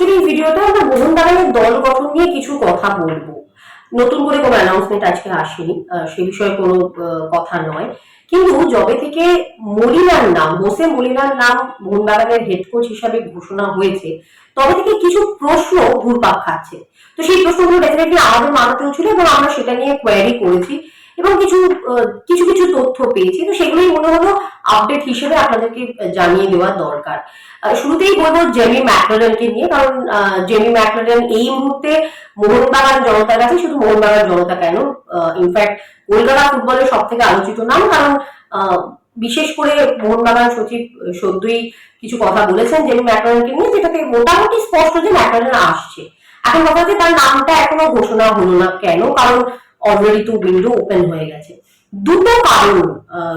আজকের এই ভিডিওটা আমরা মোহনবাগানের দল গঠন নিয়ে কিছু কথা বলব। নতুন করে কোনো অ্যানাউন্সমেন্ট আজকে আসেনি সে বিষয়ে কোনো কথা নয়। কিন্তু যবে থেকে মলিনার নাম হোসে মলিনার নাম মোহনবাগানের হেড কোচ হিসাবে ঘোষণা হয়েছে, তবে থেকে কিছু প্রশ্ন ঘুরপাক খাচ্ছে। তো সেই প্রশ্নগুলো ডেফিনেটলি আমাদের মাথাতেও ছিল এবং আমরা সেটা নিয়ে কোয়ারি করেছি। এবং কিছু কিছু কিছু তথ্য পেয়েছি। তো সেগুলোই মনে হলো আপডেট হিসেবে আপনাদেরকে জানিয়ে দেওয়া দরকার। শুরুতেই বলব জেমি ম্যাকলারেনকে নিয়ে, কারণ জেমি ম্যাকলারেন এই মুহূর্তে মোহনবাগান জনতার কাছে শুধু মোহনবাগান জনতা কেন ইনফ্যাক্ট কলকাতা ফুটবলের সব থেকে আলোচিত নাম, কারণ বিশেষ করে মোহনবাগান সচিব সদ্যই কিছু কথা বলেছেন জেমি ম্যাকলারেনকে নিয়ে, যেটাতে মোটামুটি স্পষ্ট যে ম্যাকলারেন আসছে। এখন কথা হচ্ছে তার নামটা এখনও ঘোষণা হলো না কেন, কারণ অলরেডি তো উইন্ডো ওপেন হয়ে গেছে। দুটো কারণ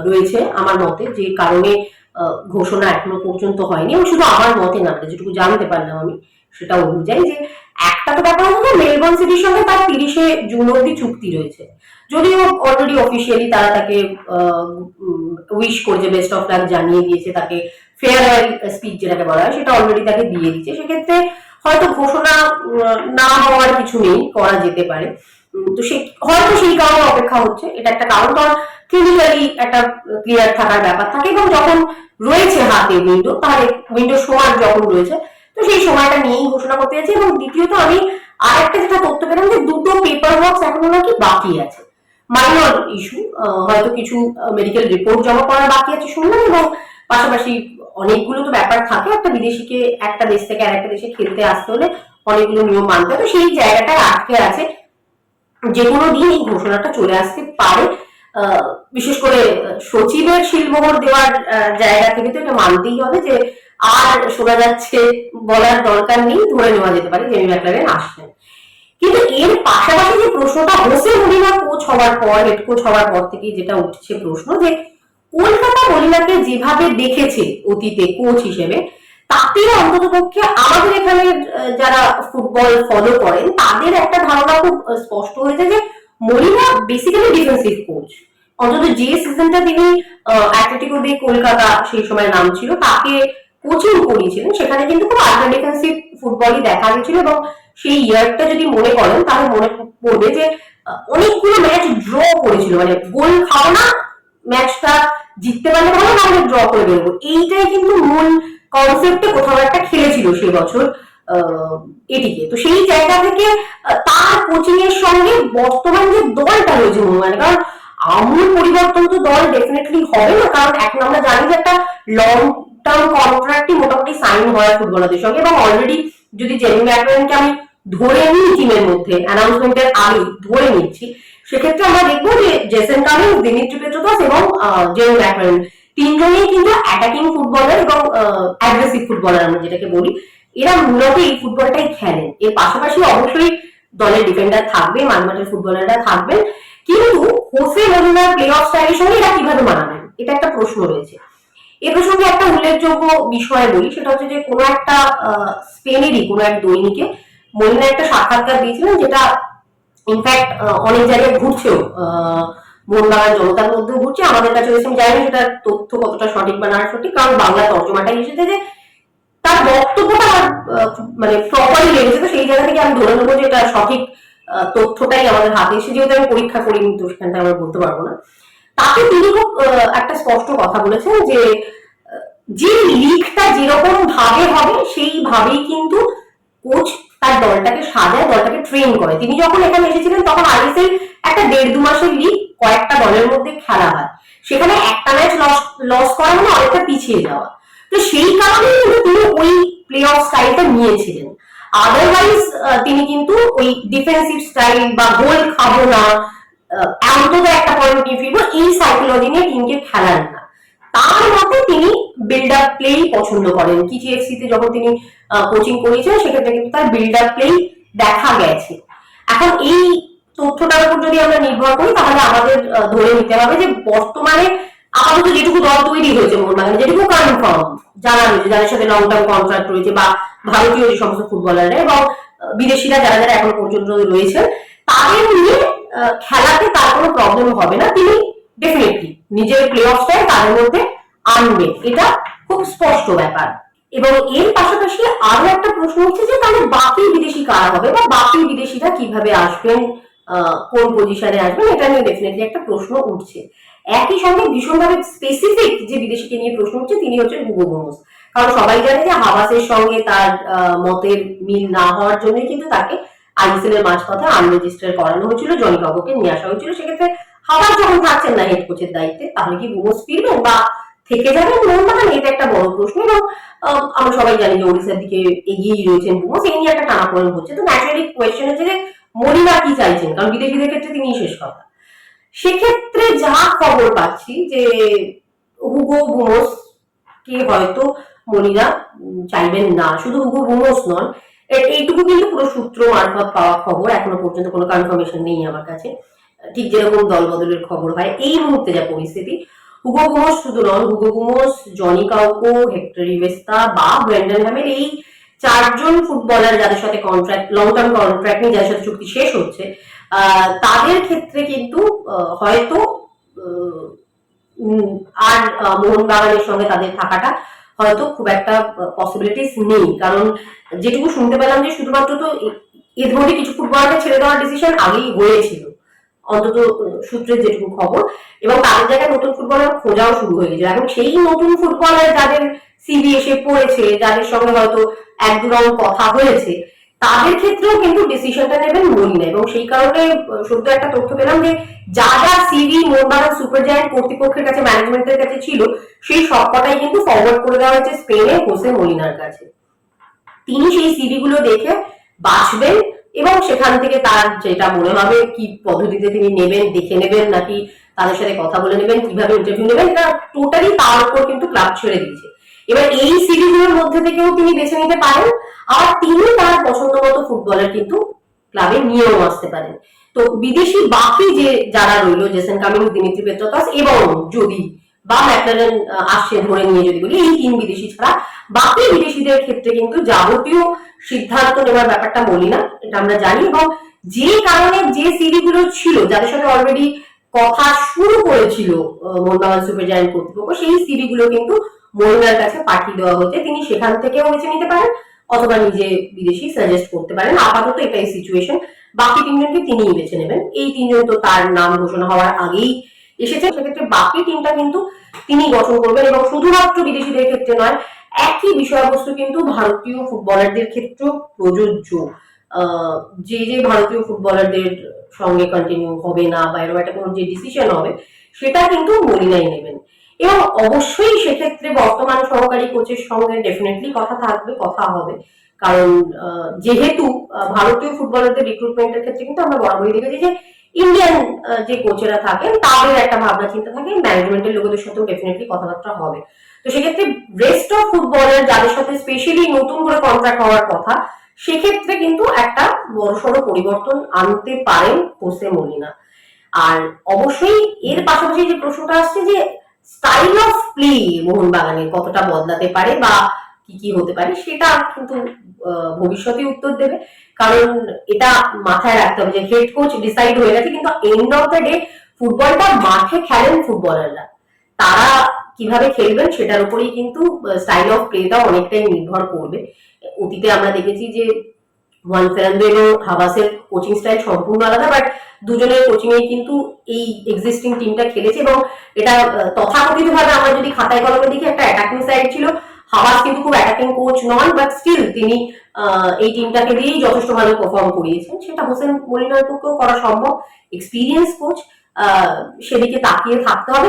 রয়েছে আমার মতে, যে কারণে ঘোষণা এখনও পর্যন্ত হয়নি। এবং শুধু আমার মতে না মানে যেটুকু জানতে পারলাম আমি, সেটা অনুযায়ী যে একটা তো ব্যাপার হলো মেলবোর্ন সিটির সঙ্গে তার তিরিশে জুন অব্দি চুক্তি রয়েছে। যদিও অলরেডি অফিসিয়ালি তারা তাকে উইশ করছে বেস্ট অফ লাক জানিয়ে দিয়েছে, তাকে ফেয়ারওয়েল স্পিচ যেটাকে বলা হয়, সেটা অলরেডি তাকে দিয়ে দিচ্ছে সেক্ষেত্রে হয়তো ঘোষণা না হওয়ার কিছু নেই, করা যেতে পারে। তো সে, হয়তো সেই কারণে অপেক্ষা হচ্ছে, এটা একটা কারণ কারণ ক্লিনিক্যালি একটা ক্লিয়ার থাকার ব্যাপার থাকে এবং যখন রয়েছে হাতে উইন্ডো তাহলে উইন্ডো সময় যখন রয়েছে, তো সেই সময়টা নিয়েই ঘোষণা করতে যাচ্ছি এবং দ্বিতীয়ত আমি আরেকটা যেটা তথ্য পেলাম যে দুটো পেপার ওয়ার্কস এখনও নাকি বাকি আছে। মাইনর ইস্যু হয়তো কিছু মেডিকেল রিপোর্ট জমা করার বাকি আছে শুনলাম এবং পাশাপাশি অনেকগুলো তো ব্যাপার থাকে, একটা বিদেশিকে, একটা দেশ থেকে আরেকটা দেশে খেলতে আসতে হলে অনেকগুলো নিয়ম মানতে তো সেই জায়গাটায় আটকে আছে যে কোনো দিন এই ঘোষণাটা চলে আসতে পারে। বিশেষ করে সচিবের শিলমোহর দেওয়ার জায়গা থেকে তো এটা মানতেই হবে যে আর শোনা যাচ্ছে বলার দরকার নেই, ধরে নেওয়া যেতে পারে, জেমি ম্যাকলারেন আসছেন। কিন্তু এর পাশাপাশি যে প্রশ্নটা হোসে মলিনা কোচ হওয়ার পর, হেড কোচ হওয়ার পর থেকে যেটা উঠছে প্রশ্ন যে, কলকাতা মলিনাকে যেভাবে দেখেছে অতীতে কোচ হিসেবে তাতে অন্তত পক্ষে আমাদের এখানে যারা ফুটবল ফলো করেন, তাদের একটা ধারণা খুব স্পষ্ট হয়েছে যে মলিনা বেসিক্যালি ডিফেন্সিভ কোচ অন্তত যে সিজনটা তিনি অ্যাথলেটিকো দিয়ে কলকাতা সেই সময় নাম ছিল, তাকে কোচিং করিয়েছিলেন, সেখানে কিন্তু খুব আল্ট্রা ডিফেন্সিভ ফুটবলই দেখা গেছিল এবং সেই ইয়ারটা যদি মনে করেন, তাহলে মনে পড়বে যে অনেকগুলো ম্যাচ ড্র করেছিল। মানে গোল খাও না ম্যাচটা জিততে পারলে ভালো নাহলে ড্র করে বেরোবো। এইটাই কিন্তু মূল কনসেপ্টে কোথাও একটা খেলেছিল সেই বছর এটিকে। তো সেই জায়গা থেকে তার কোচিং এর সঙ্গে বর্তমান যে দলটা রয়েছে মোহনবাগানে কারণ আমূল পরিবর্তন তো দল ডেফিনেটলি হবে না, কারণ এখন আমরা জানি যে একটা লং টার্ম কন্ট্রাক্টই মোটামুটি সাইন হয় ফুটবলারদের সঙ্গে, এবং অলরেডি যদি জেমি ম্যাকলারেনকে আমি ধরে নিই টিমের মধ্যে অ্যানাউন্সমেন্টের আগে ধরে নিচ্ছি, সেক্ষেত্রে আমরা দেখব যে জেসেন কামিং দিমিত্রি পেট্রোদাস এবং জেমি ম্যাকলারেন তিনজনেই কিন্তু অ্যাটাকিং ফুটবলার এবং অ্যাগ্রেসিভ ফুটবলার আমরা যেটাকে বলি। এরা মূলত এই ফুটবলটাই খেলেন। এর পাশাপাশি অবশ্যই দলের ডিফেন্ডার থাকবে মানমাটের ফুটবলাররা থাকবেন। কিন্তু হোসে মলিনার প্লে অফ স্টাইলের সঙ্গে এরা কীভাবে মানাবেন? এটা একটা প্রশ্ন রয়েছে। এ প্রসঙ্গে একটা উল্লেখযোগ্য বিষয় বলি। সেটা হচ্ছে যে কোনো একটা স্পেনেরই কোনো এক দৈনিকে মহিলা একটা সাক্ষাৎকার দিয়েছিলেন যেটা ইনফ্যাক্ট অনেক জায়গায় ঘুরছেও আহ, মোহনবাগান জনতার মধ্যেও ঘুরছে, আমাদের কাছে এসে আমি জানি না তথ্য কতটা সঠিক বা না সঠিক, কারণ বাংলা তর্জমাটাই এসেছে যে তার বক্তব্যটা মানে প্রপারলি লেগেছে, তো সেই জায়গা থেকে আমি ধরে নেব যে এটা সঠিক তথ্যটাই আমাদের হাতে এসে যেহেতু আমি পরীক্ষা করিনি, তো সেখানটা আমরা বলতে পারব না। তাকে তিনি খুব একটা স্পষ্ট কথা বলেছেন যে যে লিগটা যেরকম ভাবে হবে সেইভাবেই কিন্তু কোচ তার দলটাকে সাজায়, দলটাকে ট্রেন করে। তিনি যখন এখানে এসেছিলেন, তখন আইএসএল একটা দেড় দু মাসের লিগ কয়েকটা দলের মধ্যে খেলা হয়। সেখানে একটা ম্যাচ লস লস করা মানে অনেকটা পিছিয়ে যাওয়া। তো সেই কারণে কিন্তু তিনি ওই প্লে অফ স্টাইলটা নিয়েছিলেন। আদারওয়াইজ তিনি কিন্তু ওই ডিফেন্সিভ স্টাইল বা গোল খাব না অন্তত একটা পয়েন্ট নিয়ে ফিরবো, এই সাইকোলজি নিয়ে টিমকে খেলান না। তার মতে তিনি বিল্ড আপ প্লেই পছন্দ করেন। কিটিএফসি তে যখন তিনি কোচিং করেছেন সেক্ষেত্রে কিন্তু তার বিল্ড আপ প্লেই দেখা গেছে। এখন এই তথ্যটার উপর যদি আমরা নির্ভর করি, তাহলে আমাদের ধরে নিতে হবে যে বর্তমানে আপাতত যেটুকু দল তৈরি হয়েছে মোহনবাগানে যেটুকু কনফার্ম জানা রয়েছে, যাদের সাথে লং টার্ম কন্ট্রাক্ট রয়েছে বা ভারতীয় যে সমস্ত ফুটবলাররা এবং বিদেশিরা যারা যারা এখনও পর্যন্ত রয়েছে, তাদের নিয়ে খেলাতে তার কোনো প্রবলেম হবে না। তিনি ডেফিনেটলি নিজের প্লে অফটাই তাদের মধ্যে আনবে এটা খুব স্পষ্ট ব্যাপার। এবং এর পাশাপাশি আরও একটা প্রশ্ন হচ্ছে যে তাহলে বাকি বিদেশি কারা হবে বা বাকি বিদেশিরা কীভাবে আসবেন? কোন পজিশনে আসবেন, এটা নিয়ে ডেফিনেটলি একটা প্রশ্ন উঠছে। একই সঙ্গে ভীষণভাবে স্পেসিফিক যে বিদেশিকে নিয়ে প্রশ্ন উঠছে, তিনি হচ্ছেন হুগো গোমস কারণ সবাই জানে যে হাবাসের সঙ্গে তার মতের মিল না হওয়ার জন্য কিন্তু তাকে আইএসএল এর মাঝপথে আনরেজিস্টার করানো হয়েছিল, জনি কাবুকে নিয়ে আসা হয়েছিল। সেক্ষেত্রে হাবাস যখন থাকছেন না হেড কোচের দায়িত্বে, তাহলে কি গোমস ফিরবেন বা থেকে যাবেন? মোহনবাগান এটা একটা বড় প্রশ্ন। এবং আমরা সবাই জানি যে ওড়িশার দিকে এগিয়েই রয়েছেন বুমস এই নিয়ে একটা টানাপোড়েন হচ্ছে। তো ন্যাচারালি কোয়েশ্চেন হচ্ছে যে মরিনা কি চাইছেন, কারণ বিদেশিদের ক্ষেত্রে তিনি শেষ কথা। সেক্ষেত্রে যা খবর পাচ্ছি যে হুগো বুমোস কে হয়তো মনিরা চাইবেন না, শুধু হুগো বুমোস নন এইটুকু কিন্তু পুরো সূত্র মারফত পাওয়া খবর, এখনও পর্যন্ত কোনো কনফার্মেশন নেই আমার কাছে। ঠিক যেরকম দল বদলের খবর হয়, এই মুহূর্তে যা পরিস্থিতি, হুগো গুমোস শুধু নন, Hugo Boumous Joni Kauko, Hector Rivesta বা ব্র্যান্ডন হ্যামের এই চারজন ফুটবলার যাদের সাথে কন্ট্রাক্ট লং টার্ম কন্ট্রাক্ট নিয়ে যাদের সাথে চুক্তি শেষ হচ্ছে তাদের ক্ষেত্রে কিন্তু হয়তো আর মোহনবাগানের সঙ্গে তাদের থাকাটা হয়তো খুব একটা পসিবিলিটিস নেই। কারণ যেটুকু শুনতে পেলাম যে শুধুমাত্র তো এ- মধ্যে কিছু ফুটবলারকে ছেড়ে দেওয়ার ডিসিশন আগেই হয়েছিল। অন্তত সূত্রের যেটুকু খবর। এবং তাদের জায়গায় নতুন ফুটবলার খোঁজাও শুরু হয়ে গেছে। এবং সেই নতুন ফুটবলার যাদের সিভি এসে পড়েছে, যাদের সঙ্গে হয়তো এক দু কথা হয়েছে, তাদের ক্ষেত্রেও কিন্তু ডিসিশনটা নেবেন মলিনা। এবং সেই কারণে সদ্য একটা তথ্য পেলাম যে, যা যা সিভি মোহনবাগান সুপার জায়ান্ট কর্তৃপক্ষের কাছে ম্যানেজমেন্টের কাছে ছিল, সেই সবকটাই কিন্তু ফরওয়ার্ড করে দেওয়া হয়েছে স্পেনে হোসে মলিনার কাছে। তিনি সেই সিভি গুলো দেখে বাছবেন এবং সেখান থেকে তার যেটা মনে হবে, কি পদ্ধতিতে তিনি নেবেন, দেখে নেবেন, নাকি তাদের সাথে কথা বলে নেবেন, কীভাবে ইন্টারভিউ নেবেন টোটালি তার উপর কিন্তু ক্লাব ছেড়ে দিয়েছে। এবার এই সিরিজগুলোর মধ্যে থেকেও তিনি বেছে নিতে পারেন। আর তিনি তার পছন্দ মতো ফুটবলার কিন্তু ক্লাবে নিয়েও আসতে পারেন। তো বিদেশি বাকি যে যারা রইল, জেসেন কামিংস দিমিত্রি পেট্রোতাস এবং যদি বা ম্যাকলারেন আসছে ধরে নিয়ে যদি বলি, এই তিন বিদেশি ছাড়া বাকি বিদেশিদের ক্ষেত্রে কিন্তু যাবতীয় সিদ্ধান্ত নেওয়ার ব্যাপারটা বলি না, এটা আমরা জানি। এবং যে কারণে যে সিরিজগুলো ছিল, যাদের সাথে অলরেডি কথা শুরু করেছিল মোহনবাগান সুপার জায়ান্ট কর্তৃপক্ষ, সেই সিরিজগুলো কিন্তু মহিলার কাছে পাঠিয়ে দেওয়া হচ্ছে। তিনি সেখান থেকেও বেছে নিতে পারেন অথবা নিজে বিদেশি সাজেস্ট করতে পারেন। আপাতত এটাই সিচুয়েশন বাকি তিনজনকে তিনিই বেছে নেবেন। এই তিনজন তো তার নাম ঘোষণা হওয়ার আগেই এসেছে। সেক্ষেত্রে বাকি টিমটা কিন্তু তিনি গঠন করবেন এবং শুধুমাত্র বিদেশিদের ক্ষেত্রে নয়, একই বিষয়বস্তু কিন্তু ভারতীয় ফুটবলারদের ক্ষেত্রেও প্রযোজ্য। যে যে ভারতীয় ফুটবলারদের সঙ্গে কন্টিনিউ হবে না বা এরকম একটা কোনো যে ডিসিশন হবে, সেটা কিন্তু মলিনাই নেবেন। এবং অবশ্যই সেক্ষেত্রে বর্তমান সহকারী কোচের সঙ্গে ডেফিনেটলি কথা থাকবে, কথা হবে। কারণ যেহেতু ভারতীয় ফুটবলারদের রিক্রুটমেন্টের ক্ষেত্রে কিন্তু আমরা বরাবরই দেখেছি যে ইন্ডিয়ান যে কোচেরা থাকেন, তাদের একটা ভাবনা চিন্তা থাকে ম্যানেজমেন্টের লোকেদের সাথেও ডেফিনেটলি কথাবার্তা হবে। তো সেক্ষেত্রে রেস্ট অফ ফুটবলার যাদের সাথে স্পেশালি নতুন করে কন্ট্রাক্ট হওয়ার কথা, সেক্ষেত্রে কিন্তু একটা বড়সড় পরিবর্তন আনতে পারেন হোসে মলিনা। আর অবশ্যই এর পাশাপাশি যে প্রশ্নটা আসছে যে স্টাইল অফ প্লে মোহনবাগানের কতটা বদলাতে পারে বা কি কি হতে পারে সেটা কিন্তু ভবিষ্যতে উত্তর দেবে। কারণ এটা মাথায় রাখতে হবে যে হেড কোচ ডিসাইড হয়ে গেছে, কিন্তু এন্ড অফ দ্য ডে ফুটবলটা মাঠে খেলেন ফুটবলাররা। তারা কীভাবে খেলবেন সেটার উপরেই কিন্তু স্টাইল অফ প্লেটা অনেকটাই নির্ভর করবে। অতীতে আমরা দেখেছি যে ওয়ান ফেরান্দো এবং হাবাসের কোচিং স্টাইল সম্পূর্ণ আলাদা বাট দুজনের কোচিং এ কিন্তু এই এক্সিস্টিং টিমটা খেলেছে এবং এটা তথাকথিত ভাবে আমরা যদি খাতায় কলমে দেখি, একটা অ্যাটাকিং সাইড ছিল। হাবাস কিন্তু খুব অ্যাটাকিং কোচ নন বাট স্টিল তিনি এই টিমটাকে দিয়েই যথেষ্ট ভালো পারফর্ম করিয়েছেন। সেটা হোসেন মলিনার পক্ষেও করা সম্ভব। এক্সপিরিয়েন্স কোচ সেদিকে তাকিয়ে থাকতে হবে।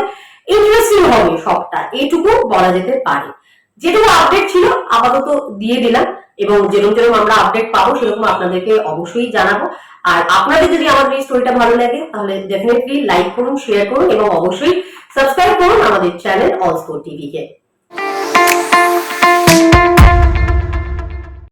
ইন্টারেস্টিং হবে সবটা, এইটুকু বলা যেতে পারে। যেটুকু আপডেট ছিল, আপাতত দিয়ে দিলাম। এবং যেরকম যেরকম আমরা আপডেট পাবো, সেরকম আপনাদেরকে অবশ্যই জানাব। আর আপনাদের যদি আমাদের এই স্টোরিটা ভালো লাগে, তাহলে ডেফিনেটলি লাইক করুন শেয়ার করুন, এবং অবশ্যই সাবস্ক্রাইব করুন আমাদের চ্যানেল অল স্পোর্ট টিভিকে